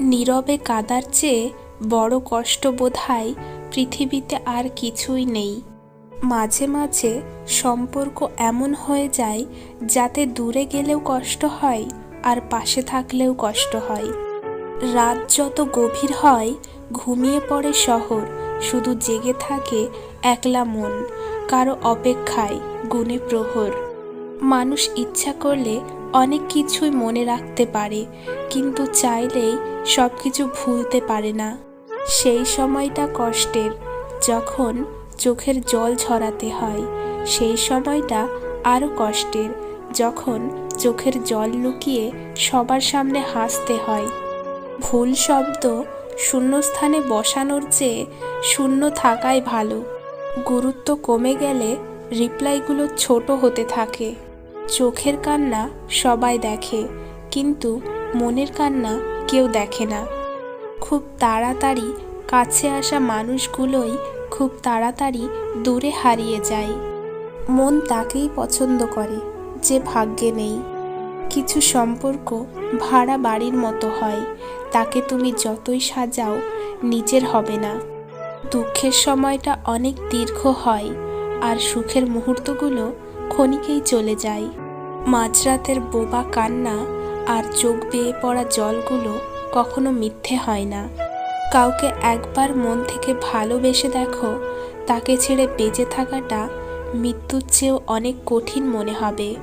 নীরবে কাদার চেয়ে বড় কষ্ট বোধহয় পৃথিবীতে আর কিছুই নেই। মাঝে মাঝে সম্পর্ক এমন হয়ে যায় যাতে দূরে গেলেও কষ্ট হয় আর পাশে থাকলেও কষ্ট হয়। রাত যত গভীর হয়, ঘুমিয়ে পড়ে শহর, শুধু জেগে থাকে একলা মন, কারও অপেক্ষায় গুণে প্রহর। মানুষ ইচ্ছা করলে অনেক কিছুই মনে রাখতে পারে, কিন্তু চাইলেই সব কিছু ভুলতে পারে না। সেই সময়টা কষ্টের, যখন চোখের জল ঝরাতে হয়, সেই সময়টা আরও কষ্টের, যখন চোখের জল লুকিয়ে সবার সামনে হাসতে হয়। ভুল শব্দ শূন্যস্থানে বসানোর চেয়ে শূন্য থাকাই ভালো। গুরুত্ব কমে গেলে রিপ্লাইগুলো ছোট হতে থাকে। চোখের কান্না সবাই দেখে, কিন্তু মনের কান্না কেউ দেখে না। খুব তাড়াতাড়ি কাছে আসা মানুষগুলোই খুব তাড়াতাড়ি দূরে হারিয়ে যায়। মন তাকেই পছন্দ করে, যে ভাগ্যে নেই। কিছু সম্পর্ক ভাড়া বাড়ির মতো হয়, তাকে তুমি যতই সাজাও, নিজের হবে না। দুঃখের সময়টা অনেক দীর্ঘ হয়, আর সুখের মুহূর্তগুলো ক্ষণিকেই চলে যায়। মাঝরাতের বোবা কান্না আর চোখ বেয়ে পড়া জলগুলো কখনো মিথ্যে হয় না। কাউকে একবার মন থেকে ভালোবেসে দেখো, তাকে ছেড়ে বেঁচে থাকাটা মৃত্যুর চেয়েও অনেক কঠিন মনে হবে।